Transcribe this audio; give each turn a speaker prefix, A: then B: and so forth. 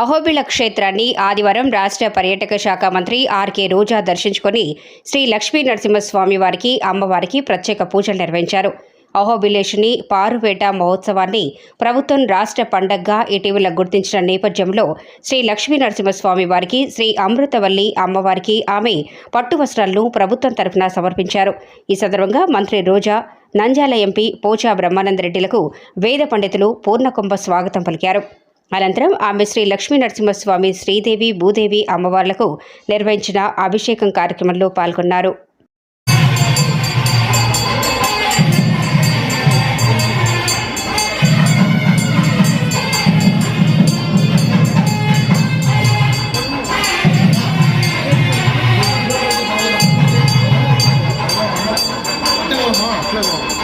A: అహోబిల క్షేత్రాన్ని ఆదివారం రాష్ట్ర పర్యాటక శాఖ మంత్రి ఆర్కే రోజా దర్శించుకొని శ్రీ లక్ష్మీ నరసింహస్వామి వారికి అమ్మవారికి ప్రత్యేక పూజలు నిర్వహించారు. అహోబిలేషుని పారువేట మహోత్సవాన్ని ప్రభుత్వం రాష్ట్ర పండగగా ఇటీవల గుర్తించిన నేపథ్యంలో శ్రీ లక్ష్మీ నరసింహస్వామి వారికి శ్రీ అమృతవల్లి అమ్మవారికి ఆమె పట్టు వస్త్రాలను ప్రభుత్వం తరఫున సమర్పించారు. ఈ సందర్భంగా మంత్రి రోజా నంజాల ఎంపీ పోచా బ్రహ్మానందరెడ్డిలకు వేద పండితులు పూర్ణకుంభ స్వాగతం పలికారు. అనంతరం ఆమె శ్రీ లక్ష్మీ నరసింహస్వామి శ్రీదేవి భూదేవి అమ్మవార్లకు నిర్వహించిన అభిషేకం కార్యక్రమంలో పాల్గొన్నారు
B: Come on.